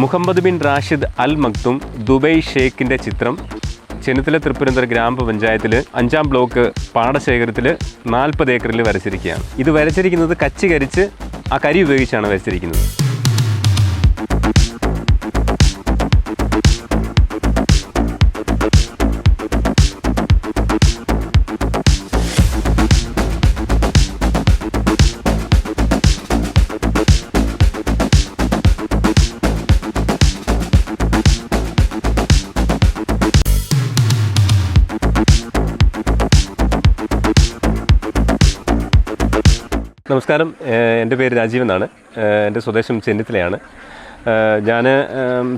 Mohammed bin Rashid Al Maktoum Dubai ഷേഖിന്റെ ചിത്രം ചെന്നിത്തല തൃപ്പൂണിത്തുറ ഗ്രാമപഞ്ചായത്തിൽ അഞ്ചാം ബ്ലോക്ക് പാടശേഖരത്തിൽ നാൽപ്പത് ഏക്കറിൽ വരച്ചിരിക്കുകയാണ്. ഇത് വരച്ചിരിക്കുന്നത് കച്ചി കരിച്ച് ആ കരി ഉപയോഗിച്ചാണ് വരച്ചിരിക്കുന്നത്. നമസ്കാരം. എന്റെ പേര് രാജീവ് എന്നാണ്. എന്റെ സ്വദേശം ചെന്നിത്തലയാണ്. ഞാൻ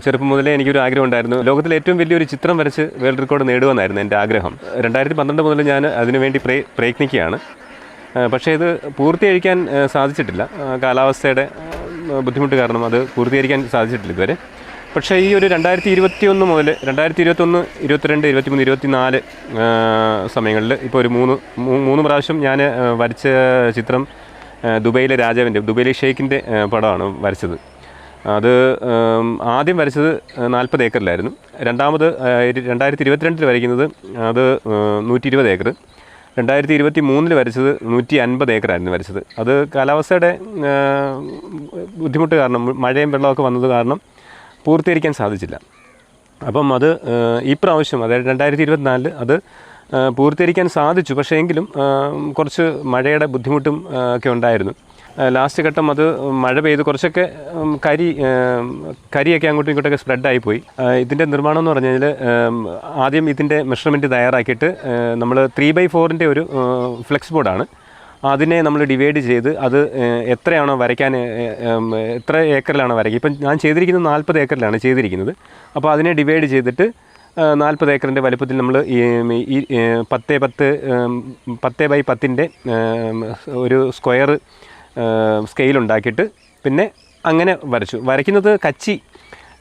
ചെറുപ്പം മുതലേ എനിക്കൊരു ആഗ്രഹം ഉണ്ടായിരുന്നു ലോകത്തിലെ ഏറ്റവും വലിയൊരു ചിത്രം വരച്ച് വേൾഡ് റെക്കോർഡ് നേടുമെന്നായിരുന്നു എന്റെ ആഗ്രഹം. രണ്ടായിരത്തി പന്ത്രണ്ട് മുതൽ ഞാൻ അതിനുവേണ്ടി പ്രേ പ്രയത്നിക്കുകയാണ്. പക്ഷേ ഇത് പൂർത്തീകരിക്കാൻ സാധിച്ചിട്ടില്ല. കാലാവസ്ഥയുടെ ബുദ്ധിമുട്ട് കാരണം അത് പൂർത്തീകരിക്കാൻ സാധിച്ചിട്ടില്ല ഇതുവരെ. പക്ഷേ ഈ ഒരു രണ്ടായിരത്തി ഇരുപത്തി ഒന്ന് മുതൽ രണ്ടായിരത്തി ഇരുപത്തൊന്ന് ഇരുപത്തിരണ്ട് ഇരുപത്തിമൂന്ന് ഇരുപത്തിനാല് സമയങ്ങളിൽ ഇപ്പോൾ ഒരു മൂന്ന് മൂന്ന് പ്രാവശ്യം ഞാൻ വരച്ച ചിത്രം ദുബൈയിലെ രാജാവിന്റെ ദുബൈയിലെ ഷെയ്ഖിന്റെ പടമാണ് വരച്ചത്. അത് ആദ്യം വരച്ചത് നാൽപ്പത് ഏക്കറിലായിരുന്നു. രണ്ടാമത് രണ്ടായിരത്തി ഇരുപത്തിരണ്ടിൽ വരയ്ക്കുന്നത് അത് നൂറ്റി ഇരുപത് ഏക്കർ രണ്ടായിരത്തി ഇരുപത്തി മൂന്നിൽ വരച്ചത് നൂറ്റി അൻപത് ഏക്കറായിരുന്നു വരച്ചത്. അത് കാലാവസ്ഥയുടെ ബുദ്ധിമുട്ട് കാരണം മഴയും വെള്ളമൊക്കെ വന്നത് കാരണം പൂർത്തീകരിക്കാൻ സാധിച്ചില്ല. അപ്പം അത് ഈ പ്രാവശ്യം അതായത് രണ്ടായിരത്തി ഇരുപത്തിനാലിൽ അത് പൂർത്തീകരിക്കാൻ സാധിച്ചു. പക്ഷേ എങ്കിലും കുറച്ച് മഴയുടെ ബുദ്ധിമുട്ടും ഒക്കെ ഉണ്ടായിരുന്നു. ലാസ്റ്റ് ഘട്ടം അത് മഴ പെയ്ത് കുറച്ചൊക്കെ കരി കരിയൊക്കെ അങ്ങോട്ടും ഇങ്ങോട്ടൊക്കെ സ്പ്രെഡായി പോയി. ഇതിന്റെ നിർമ്മാണം എന്ന് പറഞ്ഞാൽ ആദ്യം ഇതിന്റെ മെഷർമെന്റ് തയ്യാറാക്കിയിട്ട് നമ്മൾ ത്രീ ബൈ ഫോറിന്റെ ഒരു ഫ്ലെക്സ് ബോർഡാണ് അതിനെ നമ്മൾ ഡിവൈഡ് ചെയ്ത് അത് എത്രയാണോ വരയ്ക്കാൻ എത്ര ഏക്കറിലാണോ വരയ്ക്കുക. ഇപ്പം ഞാൻ ചെയ്തിരിക്കുന്നത് നാൽപ്പത് ഏക്കറിലാണ് ചെയ്തിരിക്കുന്നത്. അപ്പോൾ അതിനെ ഡിവൈഡ് ചെയ്തിട്ട് നാൽപ്പത് ഏക്കറിന്റെ വലുപ്പത്തിൽ നമ്മൾ ഈ പത്ത് പത്ത് പത്ത് ബൈ പത്തിന്റെ ഒരു സ്ക്വയർ സ്കെയിൽ ഉണ്ടാക്കിയിട്ട് പിന്നെ അങ്ങനെ വരച്ചു. വരയ്ക്കുന്നത് കച്ചി.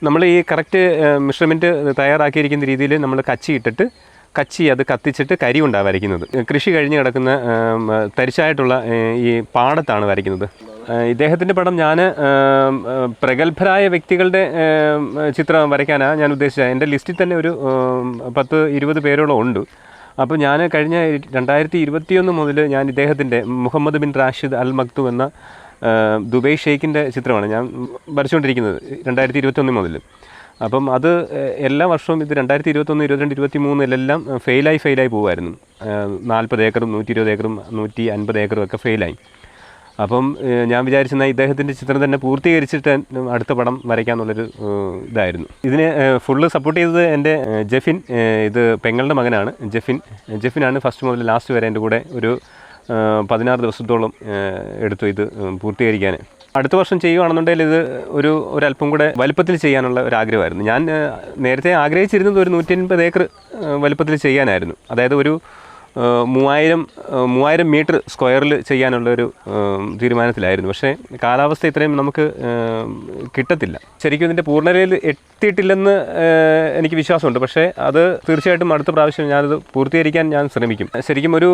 നമ്മൾ ഈ കറക്റ്റ് മെഷർമെന്റ് തയ്യാറാക്കിയിരിക്കുന്ന രീതിയിൽ നമ്മൾ കച്ചി ഇട്ടിട്ട് കച്ചി അത് കത്തിച്ചിട്ട് കരി കൊണ്ടാണ് വരയ്ക്കുന്നത്. കൃഷി കഴിഞ്ഞ് കിടക്കുന്ന തരിച്ചായിട്ടുള്ള ഈ പാടത്താണ് വരയ്ക്കുന്നത്. ഇദ്ദേഹത്തിന്റെ പടം ഞാൻ പ്രഗത്ഭരായ വ്യക്തികളുടെ ചിത്രം വരയ്ക്കാനാണ് ഞാൻ ഉദ്ദേശിച്ചത്. എന്റെ ലിസ്റ്റിൽ തന്നെ ഒരു പത്ത് ഇരുപത് പേരോളം ഉണ്ട്. അപ്പോൾ ഞാൻ കഴിഞ്ഞ രണ്ടായിരത്തി ഇരുപത്തിയൊന്ന് മുതൽ ഞാൻ ഇദ്ദേഹത്തിന്റെ Mohammed bin Rashid Al Maktoum എന്ന ദുബൈ ഷെയ്ഖിന്റെ ചിത്രമാണ് ഞാൻ വരച്ചുകൊണ്ടിരിക്കുന്നത് രണ്ടായിരത്തി ഇരുപത്തൊന്ന് മുതൽ അപ്പം അത് എല്ലാ വർഷവും ഇത് രണ്ടായിരത്തി ഇരുപത്തൊന്ന് ഇരുപത്തിരണ്ട് ഇരുപത്തി മൂന്നിലെല്ലാം ഫെയിലായി ഫെയിലായി പോകുമായിരുന്നു നാൽപ്പത് ഏക്കറും നൂറ്റി ഇരുപത് ഏക്കറും നൂറ്റി അൻപത് ഏക്കറും ഒക്കെ ഫെയിലായി. അപ്പം ഞാൻ വിചാരിച്ചെന്നാൽ ഇദ്ദേഹത്തിന്റെ ചിത്രം തന്നെ പൂർത്തീകരിച്ചിട്ട് അടുത്ത പടം വരയ്ക്കാന്നുള്ളൊരു ഇതായിരുന്നു. ഇതിനെ ഫുള്ള് സപ്പോർട്ട് ചെയ്തത് എന്റെ ജെഫിൻ ഇത് പെങ്ങളുടെ മകനാണ്. ജെഫിൻ ജെഫിനാണ് ഫസ്റ്റ് മുതൽ ലാസ്റ്റ് വരെ എന്റെ കൂടെ ഒരു പതിനാറ് ദിവസത്തോളം എടുത്തു ഇത് പൂർത്തീകരിക്കാൻ അടുത്ത വർഷം ചെയ്യുകയാണെന്നുണ്ടെങ്കിൽ ഇത് ഒരു ഒരല്പം കൂടെ വലുപ്പത്തിൽ ചെയ്യാനുള്ള ഒരു ആഗ്രഹമായിരുന്നു. ഞാൻ നേരത്തെ ആഗ്രഹിച്ചിരുന്നത് ഒരു നൂറ്റി അൻപത് ഏക്കർ വലിപ്പത്തിൽ ചെയ്യാനായിരുന്നു. അതായത് ഒരു മൂവായിരം മൂവായിരം മീറ്റർ സ്ക്വയറിൽ ചെയ്യാനുള്ളൊരു തീരുമാനത്തിലായിരുന്നു. പക്ഷേ കാലാവസ്ഥ ഇത്രയും നമുക്ക് കിട്ടത്തില്ല. ശരിക്കും ഇതിന്റെ പൂർണതയിൽ എത്തിയിട്ടില്ലെന്ന് എനിക്ക് വിശ്വാസമുണ്ട്. പക്ഷേ അത് തീർച്ചയായിട്ടും അടുത്ത പ്രാവശ്യം ഞാനത് പൂർത്തീകരിക്കാൻ ഞാൻ ശ്രമിക്കും. ശരിക്കും ഒരു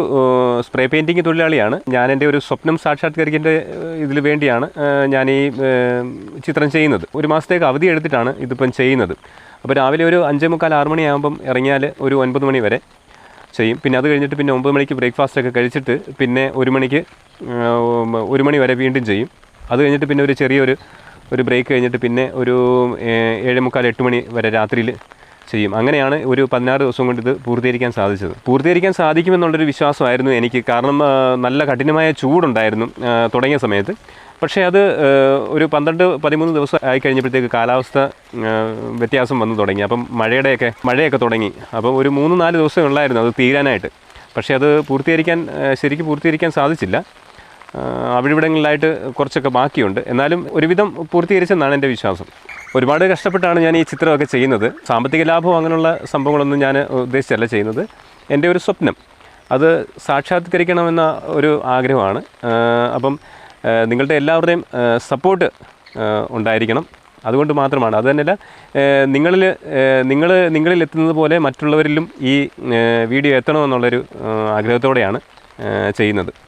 സ്പ്രേ പെയിന്റിങ് തൊഴിലാളിയാണ്. ഞാൻ എന്റെ ഒരു സ്വപ്നം സാക്ഷാത്കരിക്കേണ്ട ഇതിൽ വേണ്ടിയാണ് ഞാൻ ഈ ചിത്രം ചെയ്യുന്നത്. ഒരു മാസത്തേക്ക് അവധി എടുത്തിട്ടാണ് ഇതിപ്പം ചെയ്യുന്നത്. അപ്പോൾ രാവിലെ ഒരു അഞ്ചേ മുക്കാൽ ആറ് മണിയാകുമ്പം ഇറങ്ങിയാൽ ഒരു ഒൻപത് മണി വരെ ചെയ്യും. പിന്നെ അത് കഴിഞ്ഞിട്ട് പിന്നെ ഒമ്പത് മണിക്ക് ബ്രേക്ക്ഫാസ്റ്റ് ഒക്കെ കഴിച്ചിട്ട് പിന്നെ ഒരു മണിക്ക് ഒരു മണി വരെ വീണ്ടും ചെയ്യും. അത് കഴിഞ്ഞിട്ട് പിന്നെ ഒരു ചെറിയൊരു ഒരു ബ്രേക്ക് കഴിഞ്ഞിട്ട് പിന്നെ ഒരു ഏഴേ മുക്കാൽ എട്ട് മണി വരെ രാത്രിയിൽ ചെയ്യും. അങ്ങനെയാണ് ഒരു പതിനാറ് ദിവസം കൊണ്ട് ഇത് പൂർത്തീകരിക്കാൻ സാധിച്ചത്. പൂർത്തീകരിക്കാൻ സാധിക്കുമെന്നുള്ളൊരു വിശ്വാസമായിരുന്നു എനിക്ക്. കാരണം നല്ല കഠിനമായ ചൂടുണ്ടായിരുന്നു തുടങ്ങിയ സമയത്ത്. പക്ഷേ അത് ഒരു പന്ത്രണ്ട് പതിമൂന്ന് ദിവസം ആയി കഴിഞ്ഞപ്പോഴത്തേക്ക് കാലാവസ്ഥ വ്യത്യാസം വന്നു തുടങ്ങി. അപ്പം മഴയുടെയൊക്കെ മഴയൊക്കെ തുടങ്ങി. അപ്പം ഒരു മൂന്ന് നാല് ദിവസം ഉള്ളായിരുന്നു അത് തീരാനായിട്ട്. പക്ഷേ അത് പൂർത്തീകരിക്കാൻ ശരിക്കും പൂർത്തീകരിക്കാൻ സാധിച്ചില്ല. അവിടിവിടങ്ങളിലായിട്ട് കുറച്ചൊക്കെ ബാക്കിയുണ്ട്. എന്നാലും ഒരുവിധം പൂർത്തീകരിച്ചെന്നാണ് എന്റെ വിശ്വാസം. ഒരുപാട് കഷ്ടപ്പെട്ടാണ് ഞാൻ ഈ ചിത്രമൊക്കെ ചെയ്യുന്നത്. സാമ്പത്തിക ലാഭം അങ്ങനെയുള്ള സംഭവങ്ങളൊന്നും ഞാൻ ഉദ്ദേശിച്ചല്ല ചെയ്യുന്നത്. എന്റെ ഒരു സ്വപ്നം. അത് സാക്ഷാത്കരിക്കണമെന്ന ഒരു ആഗ്രഹമാണ്. അപ്പം നിങ്ങളുടെ എല്ലാവരുടെയും സപ്പോർട്ട് ഉണ്ടായിരിക്കണം. അതുകൊണ്ട് മാത്രമാണ്. അത് തന്നെയല്ല നിങ്ങളിൽ നിങ്ങൾ നിങ്ങളിൽ എത്തുന്നത് പോലെ മറ്റുള്ളവരിലും ഈ വീഡിയോ എത്തണമെന്നുള്ളൊരു ആഗ്രഹത്തോടെയാണ് ചെയ്യുന്നത്.